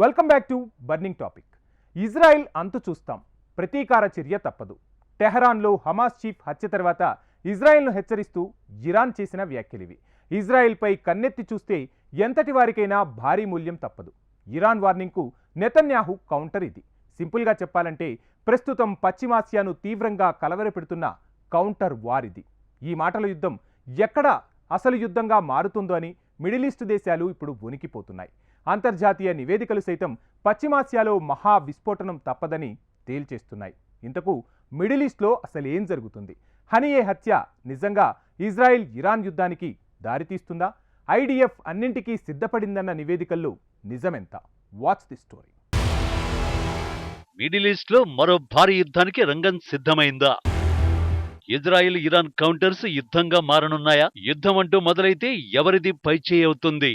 Welcome back to burning topic Israel అంతు చూస్తాం. ప్రతీకార చర్య తప్పదు. టెహరాన్లో హమాస్ చీఫ్ హత్య తర్వాత ఇజ్రాయెల్ను హెచ్చరిస్తూ ఇరాన్ చేసిన వ్యాఖ్యలివి ఇజ్రాయెల్పై కన్నెత్తి చూస్తే ఎంతటి వారికైనా భారీ మూల్యం తప్పదు. ఇరాన్ వార్నింగ్కు నెతన్యాహు కౌంటర్ ఇది. సింపుల్గా చెప్పాలంటే ప్రస్తుతం పశ్చిమాసియాను తీవ్రంగా కలవరపెడుతున్న కౌంటర్ వార్ ఇది. ఈ మాటల యుద్ధం ఎక్కడ అసలు యుద్ధంగా మారుతుందో అని మిడిల్ ఈస్ట్ దేశాలు ఇప్పుడు వణికిపోతున్నాయి అంతర్జాతీయ నివేదికలు సైతం పశ్చిమాసియాలో మహా విస్ఫోటనం తప్పదని తేల్చేస్తున్నాయి. ఇంతకు మిడిల్ ఈస్ట్లో అసలు ఏం జరుగుతుంది? హనియే హత్య నిజంగా ఇజ్రాయెల్ ఇరాన్ యుద్ధానికి దారితీస్తుందా? ఐడిఎఫ్ అన్నింటికీ సిద్ధపడిందన్న నివేదికల్లో నిజమెంత? వాచ్ ది స్టోరీ మిడిల్ ఈస్ట్లో మరో భారీ యుద్ధానికి రంగం సిద్ధమైందా? ఇజ్రాయిల్ ఇరాన్ కౌంటర్స్ యుద్ధంగా మారనున్నాయా? యుద్ధం అంటూ మొదలైతే ఎవరిది పైచేయి అవుతుంది?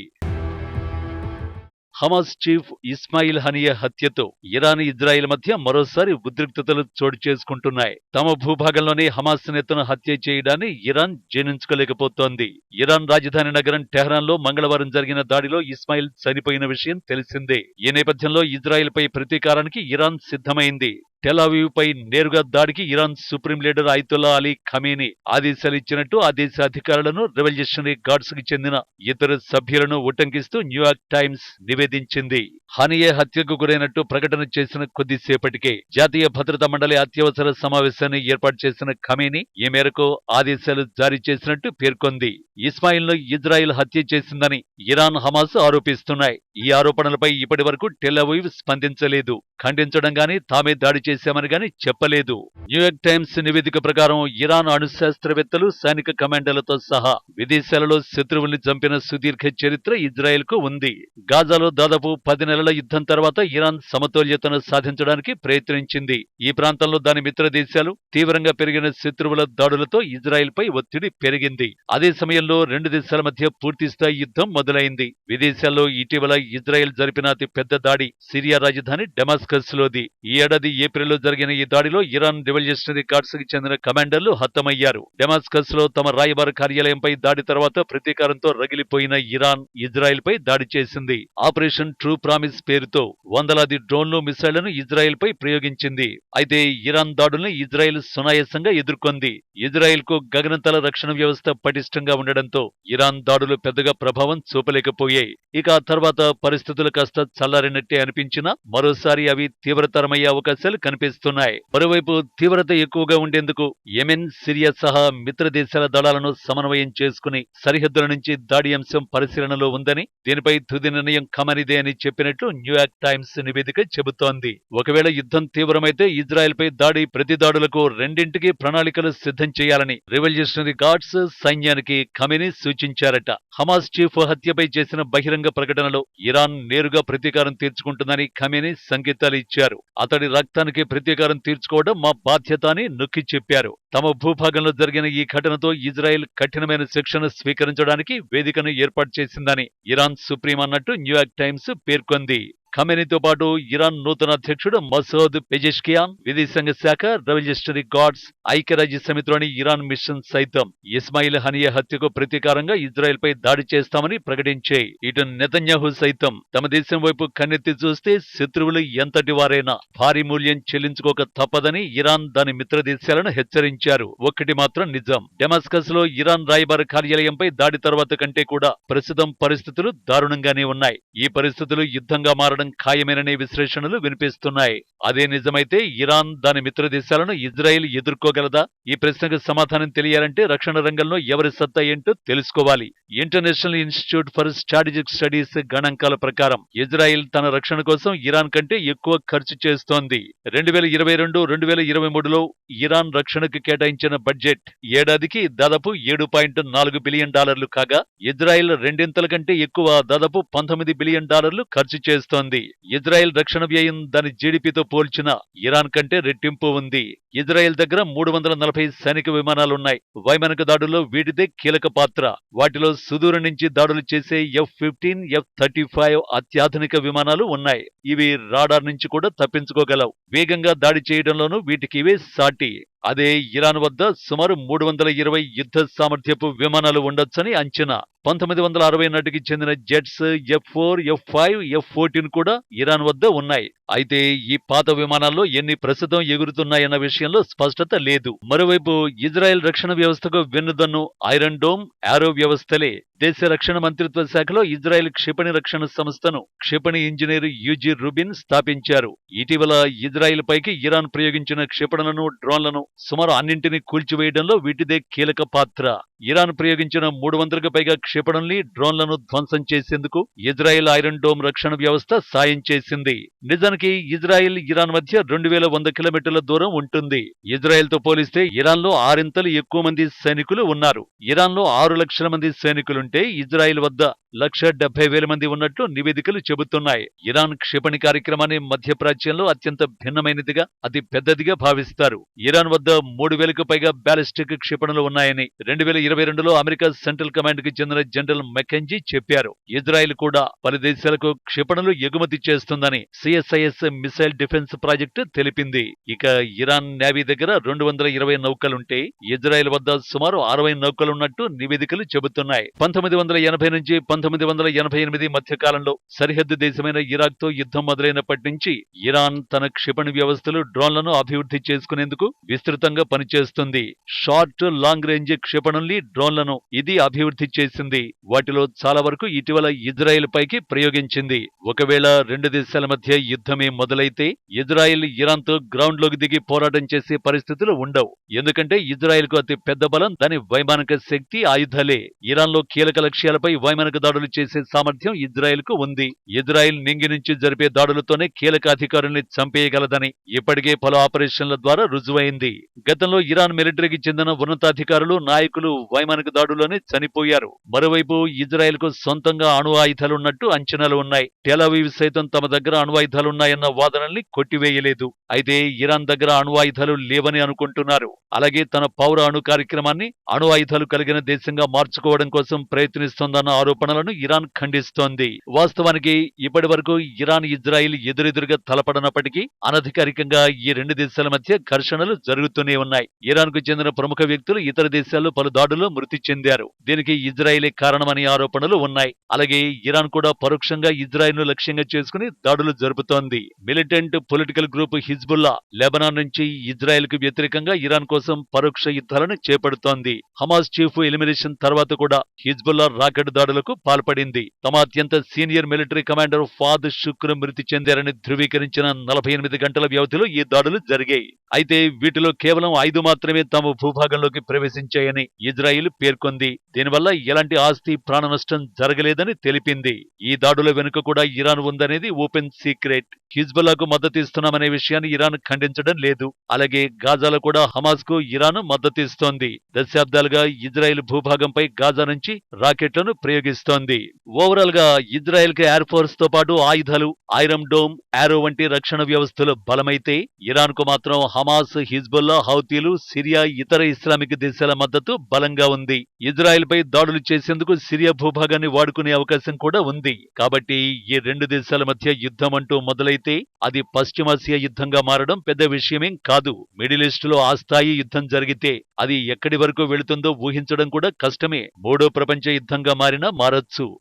హమాస్ చీఫ్ ఇస్మాయిల్ హనియా హత్యతో ఇరాన్ ఇజ్రాయిల్ మధ్య మరోసారి ఉద్రిక్తతలు చోటు చేసుకుంటున్నాయి. తమ భూభాగంలోనే హమాస్ నేతను హత్య చేయడాన్ని ఇరాన్ జీర్ణించుకోలేకపోతోంది ఇరాన్ రాజధాని నగరం టెహరాన్లో మంగళవారం జరిగిన దాడిలో ఇస్మాయిల్ చనిపోయిన విషయం తెలిసిందే. ఈ నేపథ్యంలో ఇజ్రాయిల్పై ప్రతీకారానికి ఇరాన్ సిద్ధమైంది. టెలావీవ్ పై నేరుగా దాడికి Iran supreme leader Ayatollah Ali Khamenei ఆదేశాలు ఇచ్చినట్టు ఆ దేశ అధికారులను రెవల్యూషనరీ గార్డ్స్కి చెందిన ఇతర సభ్యులను ఉటంకిస్తూ న్యూయార్క్ టైమ్స్ నివేదించింది. హనియే హత్యకు గురైనట్టు ప్రకటన చేసిన కొద్దిసేపటికే జాతీయ భద్రతా మండలి అత్యవసర సమావేశాన్ని ఏర్పాటు చేసిన ఖమీని ఈ మేరకు ఆదేశాలు జారీ చేసినట్టు పేర్కొంది. ఇస్మాయిల్ను ఇజ్రాయిల్ హత్య చేసిందని ఇరాన్ హమాస్ ఆరోపిస్తున్నాయి. ఈ ఆరోపణలపై ఇప్పటి వరకు టెలవీవ్ స్పందించలేదు. ఖండించడం గాని తామే దాడి చేశామని గాని చెప్పలేదు. న్యూయార్క్ టైమ్స్ నివేదిక ప్రకారం ఇరాన్ అణుశాస్త్రవేత్తలు సైనిక కమాండర్లతో సహా విదేశాలలో శత్రువుల్ని చంపిన సుదీర్ఘ చరిత్ర ఇజ్రాయెల్కు ఉంది. గాజాలో దాదాపు పది నెలల యుద్ధం తర్వాత ఇరాన్ సమతౌల్యతను సాధించడానికి ప్రయత్నించింది. ఈ ప్రాంతంలో దాని మిత్ర దేశాలు తీవ్రంగా పెరిగిన శత్రువుల దాడులతో ఇజ్రాయెల్ పై ఒత్తిడి పెరిగింది. అదే సమయంలో రెండు దేశాల మధ్య పూర్తిస్థాయి యుద్ధం మొదలైంది. విదేశాల్లో ఇటీవల ఇజ్రాయెల్ జరిపిన అతి పెద్ద దాడి సిరియా రాజధాని డెమాస్కస్ లోది ఈ ఏడాది ఏప్రిల్లో జరిగిన ఈ దాడిలో ఇరాన్ రెవల్యూషనరీ గార్డ్స్కి చెందిన కమాండర్లు హతమయ్యారు. డెమాస్కస్లో తమ రాయబార కార్యాలయంపై దాడి తర్వాత ప్రతీకారంతో రగిలిపోయిన ఇరాన్ ఇజ్రాయెల్ పై దాడి చేసింది. ఆపరేషన్ ట్రూ ప్రామిస్ పేరుతో వందలాది డ్రోన్లు మిసైళ్ళను ఇజ్రాయెల్ పై ప్రయోగించింది. అయితే ఇరాన్ దాడుల్ని ఇజ్రాయెల్ సునాయాసంగా ఎదుర్కొంది. ఇజ్రాయెల్కు గగనతల రక్షణ వ్యవస్థ పటిష్టంగా ఉండడంతో ఇరాన్ దాడులు పెద్దగా ప్రభావం చూపలేకపోయాయి. ఇక ఆ తర్వాత పరిస్థితులు కాస్త చల్లారినట్టే అనిపించినా మరోసారి అవి తీవ్రతరమయ్యే అవకాశాలు కనిపిస్తున్నాయి. మరోవైపు తీవ్రత ఎక్కువగా ఉండేందుకు యెమెన్ సిరియా సహా మిత్ర దేశాల దళాలను సమన్వయం చేసుకుని సరిహద్దుల నుంచి దాడి అంశం పరిశీలనలో ఉందని దీనిపై తుది నిర్ణయం కమనిదే అని చెప్పినట్లు న్యూయార్క్ టైమ్స్ నివేదిక చెబుతోంది. ఒకవేళ యుద్ధం తీవ్రమైతే ఇజ్రాయెల్ పై దాడి ప్రతి దాడులకు రెండింటికి ప్రణాళికలు సిద్ధం చేయాలని రెవల్యూషనరీ గార్డ్స్ సైన్యానికి ఖమీని సూచించారట. హమాస్ చీఫ్ హత్యపై చేసిన బహిరంగ ప్రకటనలో ఇరాన్ నేరుగా ప్రతీకారం తీర్చుకుంటుందని ఖమీని సంకేతాలు ఇచ్చారు. అతడి రక్తానికి ప్రతీకారం తీర్చుకోవడం మా బాధ్యత అని నొక్కి చెప్పారు. తమ భూభాగంలో జరిగిన ఈ ఘటనతో ఇజ్రాయెల్ కఠినమైన శిక్షను స్వీకరించడానికి వేదికను ఏర్పాటు చేసిందని ఇరాన్ సుప్రీం అన్నట్టు న్యూయార్క్ టైమ్స్ పేర్కొంది. ఖమేనీతో పాటు ఇరాన్ నూతన అధ్యక్షుడు మసూద్ పెజెష్కియాన్ విదేశాంగ శాఖ రెవల్యూషనరీ గార్డ్స్ ఐక్యరాజ్య సమితిలోని ఇరాన్ మిషన్ సైతం ఇస్మాయిల్ హనియా హత్యకు ప్రతీకారంగా ఇజ్రాయెల్ పై దాడి చేస్తామని ప్రకటించే ఇటు నెతన్యాహు సైతం తమ దేశం వైపు కన్నెత్తి చూస్తే శత్రువులు ఎంతటి వారైనా భారీ మూల్యం చెల్లించుకోక తప్పదని ఇరాన్ దాని మిత్ర దేశాలను హెచ్చరించారు. ఒక్కటి మాత్రం నిజం. డెమాస్కస్లో ఇరాన్ రాయబార కార్యాలయంపై దాడి తర్వాత కంటే కూడా ప్రస్తుతం పరిస్థితులు దారుణంగానే ఉన్నాయి. ఈ పరిస్థితులు యుద్ధంగా మారడం ఖాయమేననే విశ్లేషణలు వినిపిస్తున్నాయి. అదే నిజమైతే ఇరాన్ దాని మిత్ర దేశాలను ఇజ్రాయెల్ ఎదుర్కోగలదా? ఈ ప్రశ్నకు సమాధానం తెలియాలంటే రక్షణ రంగంలో ఎవరి సత్తా ఏంటో తెలుసుకోవాలి. International Institute for Strategic Studies గణాంకాల ప్రకారం ఇజ్రాయెల్ తన రక్షణ కోసం ఇరాన్ కంటే ఎక్కువ ఖర్చు చేస్తోంది. రెండు వేల ఇరవై రెండు రెండు వేల ఇరవై మూడులో ఇరాన్ రక్షణకు కేటాయించిన బడ్జెట్ ఏడాదికి దాదాపు ఏడు పాయింట్ నాలుగు బిలియన్ డాలర్లు కాగా ఇజ్రాయెల్ రెండింతల కంటే ఎక్కువ దాదాపు పంతొమ్మిది బిలియన్ డాలర్లు ఖర్చు చేస్తోంది. ఇజ్రాయెల్ రక్షణ వ్యయం దాని జీడిపితో పోల్చిన ఇరాన్ కంటే రెట్టింపు ఉంది. ఇజ్రాయెల్ దగ్గర మూడు వందల నలభై సైనిక విమానాలున్నాయి. వైమానిక దాడుల్లో వీటిదే కీలక పాత్ర. వాటిలో సుదూరం నుంచి దాడులు చేసే F fifteen F thirty five అత్యాధునిక విమానాలు ఉన్నాయి. ఇవి రాడార్ నుంచి కూడా తప్పించుకోగలవు. వేగంగా దాడి చేయడంలోనూ వీటికి ఇవే సాటి. అదే ఇరాన్ వద్ద సుమారు మూడు వందల ఇరవై యుద్ధ సామర్థ్యపు విమానాలు ఉండొచ్చని అంచనా. పంతొమ్మిది వందల అరవై నాటికి చెందిన jets F four F five F fourteen కూడా ఇరాన్ వద్ద ఉన్నాయి. అయితే ఈ పాత విమానాల్లో ఎన్ని ప్రస్తుతం ఎగురుతున్నాయన్న విషయంలో స్పష్టత లేదు. మరోవైపు ఇజ్రాయెల్ రక్షణ వ్యవస్థకు వెన్నుదన్ను ఐరన్ డోమ్ ఆరో వ్యవస్థలే. దేశ రక్షణ మంత్రిత్వ శాఖలో ఇజ్రాయెల్ క్షిపణి రక్షణ సంస్థను క్షిపణి ఇంజనీర్ యూజీ రుబిన్ స్థాపించారు. ఇటీవల ఇజ్రాయెల్ పైకి ఇరాన్ ప్రయోగించిన క్షిపణులను డ్రోన్లను సుమారు అన్నింటినీ కూల్చివేయడంలో వీటిదే కీలక పాత్ర. ఇరాన్ ప్రయోగించిన మూడు వందలకు పైగా క్షిపణుల్ని డ్రోన్లను ధ్వంసం చేసేందుకు ఇజ్రాయెల్ ఐరన్ డోమ్ రక్షణ వ్యవస్థ సాయం చేసింది. నిజానికి ఇజ్రాయెల్ ఇరాన్ మధ్య రెండు వేల వంద కిలోమీటర్ల దూరం ఉంటుంది. ఇజ్రాయెల్తో పోలిస్తే ఇరాన్లో ఆరింతలు ఎక్కువ మంది సైనికులు ఉన్నారు. ఇరాన్లో ఆరు లక్షల మంది సైనికులుంటే ఇజ్రాయెల్ వద్ద లక్ష డెబ్బై వేల మంది ఉన్నట్లు నివేదికలు చెబుతున్నాయి. ఇరాన్ క్షిపణి కార్యక్రమాన్ని మధ్యప్రాచ్యంలో అత్యంత భిన్నమైనదిగా అతి పెద్దదిగా భావిస్తారు. ఇరాన్ వద్ద మూడు వేలకు పైగా బ్యాలిస్టిక్ క్షిపణులు ఉన్నాయని రెండు వేల ఇరవై రెండులో అమెరికా సెంట్రల్ కమాండ్కి చెందిన జనరల్ మెకెంజీ చెప్పారు ఇజ్రాయెల్ కూడా పలు దేశాలకు క్షిపణులు ఎగుమతి చేస్తుందని సిఎస్ఐఎస్ మిసైల్ డిఫెన్స్ ప్రాజెక్టు తెలిపింది. ఇక ఇరాన్ నేవీ దగ్గర రెండు వందల ఇరవై నౌకలుంటే ఇజ్రాయెల్ వద్ద సుమారు అరవై నౌకలున్నట్టు నివేదికలు చెబుతున్నాయి. పంతొమ్మిది వందల ఎనభై నుంచి పంతొమ్మిది వందల ఎనభై ఎనిమిది మధ్య కాలంలో సరిహద్దు దేశమైన ఇరాక్తో యుద్ధం మొదలైనప్పటి నుంచి ఇరాన్ తన క్షిపణి వ్యవస్థలు డ్రోన్లను అభివృద్ధి చేసుకునేందుకు విస్తృతంగా పనిచేస్తుంది. షార్ట్ లాంగ్ రేంజ్ క్షిపణుల్ని డ్రోన్లను ఇది అభివృద్ధి చేసింది. వాటిలో చాలా వరకు ఇటీవల ఇజ్రాయెల్ పైకి ప్రయోగించింది. ఒకవేళ రెండు దేశాల మధ్య యుద్ధమే మొదలైతే ఇజ్రాయెల్ ఇరాన్తో గ్రౌండ్లోకి దిగి పోరాటం చేసే పరిస్థితులు ఉండవు. ఎందుకంటే ఇజ్రాయెల్కు అతి పెద్ద బలం దాని వైమానిక శక్తి ఆయుధాలే. ఇరాన్లో కీలక లక్ష్యాలపై వైమానిక దాడులు చేసే సామర్థ్యం ఇజ్రాయెల్కు ఉంది. ఇజ్రాయెల్ నింగి నుంచి జరిపే దాడులతోనే కీలక అధికారుల్ని చంపేయగలదని ఇప్పటికే పలు ఆపరేషన్ల ద్వారా రుజువైంది. గతంలో ఇరాన్ మిలిటరీకి చెందిన ఉన్నతాధికారులు నాయకులు వైమానిక దాడుల్లోనే చనిపోయారు. మరోవైపు ఇజ్రాయెల్కు సొంతంగా అణు ఆయుధాలున్నట్టు అంచనాలు ఉన్నాయి. టెలవీవ్ సైతం తమ దగ్గర అణు ఆయుధాలున్నాయన్న వాదనల్ని కొట్టివేయలేదు. అయితే ఇరాన్ దగ్గర అణు ఆయుధాలు లేవని అనుకుంటున్నారు. అలాగే తన పౌర అణు కార్యక్రమాన్ని అణు ఆయుధాలు కలిగిన దేశంగా మార్చుకోవడం కోసం ప్రయత్నిస్తోందన్న ఆరోపణలను ఇరాన్ ఖండిస్తోంది. వాస్తవానికి ఇప్పటి వరకు ఇరాన్ ఇజ్రాయిల్ ఎదురెదురుగా తలపడనప్పటికీ అనధికారికంగా ఈ రెండు దేశాల మధ్య ఘర్షణలు జరుగుతూనే ఉన్నాయి. ఇరాన్కు చెందిన ప్రముఖ వ్యక్తులు ఇతర దేశాల్లో పలు దాడులు దాడుల్లో మృతి చెందారు. దీనికి ఇజ్రాయిలే కారణమని ఆరోపణలు ఉన్నాయి. అలాగే ఇరాన్ కూడా పరోక్షంగా ఇజ్రాయిల్ను లక్ష్యంగా చేసుకుని దాడులు జరుపుతోంది. Militant political group Hezbollah Lebanon నుంచి ఇజ్రాయెల్కు వ్యతిరేకంగా ఇరాన్ కోసం పరోక్ష యుద్ధాలను చేపడుతోంది. హమాస్ చీఫ్ ఎలిమినేషన్ తర్వాత కూడా హిజ్బుల్లా రాకెట్ దాడులకు పాల్పడింది. తమ అత్యంత సీనియర్ మిలిటరీ కమాండర్ ఫాద్ శుక్ర మృతి చెందారని ధృవీకరించిన నలభై ఎనిమిది గంటల వ్యవధిలో ఈ దాడులు జరిగాయి. అయితే వీటిలో కేవలం ఐదు మాత్రమే తమ భూభాగంలోకి ప్రవేశించాయని ఇజ్రాయెల్ పేర్కొంది. దీనివల్ల ఎలాంటి ఆస్తి ప్రాణ నష్టం జరగలేదని తెలిపింది. ఈ దాడుల వెనుక కూడా ఇరాన్ ఉందనేది ఓపెన్ సీక్రెట్. హిజ్బుల్లాకు మద్దతు ఇస్తున్నామనే విషయాన్ని ఇరాన్ ఖండించడం లేదు. అలాగే గాజాలో కూడా హమాస్కు ఇరాన్ మద్దతు ఇస్తోంది. దశాబ్దాలుగా ఇజ్రాయెల్ భూభాగంపై గాజా నుంచి రాకెట్లను ప్రయోగిస్తోంది. ఓవరాల్గా ఇజ్రాయెల్కి ఎయిర్ ఫోర్స్తో పాటు ఆయుధాలు ఐరన్ డోమ్ ఆరో వంటి రక్షణ వ్యవస్థలు బలమైతే ఇరాన్కు మాత్రం హమాస్ హిజ్బుల్లా హౌతీలు సిరియా ఇతర ఇస్లామిక్ దేశాల మద్దతు బలంగా ఉంది. ఇజ్రాయెల్పై దాడులు చేసేందుకు సిరియా భూభాగాన్ని వాడుకునే అవకాశం కూడా ఉంది. కాబట్టి ఈ రెండు దేశాల మధ్య యుద్ధం అంటూ మొదలైతే అది పశ్చిమాసియా యుద్ధంగా మారడం పెద్ద విషయమేం కాదు. మిడిల్ ఈస్ట్లో ఆ స్థాయి యుద్ధం జరిగితే అది ఎక్కడి వరకు వెళుతుందో ఊహించడం కూడా కష్టమే. మూడో ప్రపంచ యుద్ధంగా మారినా మారొచ్చు.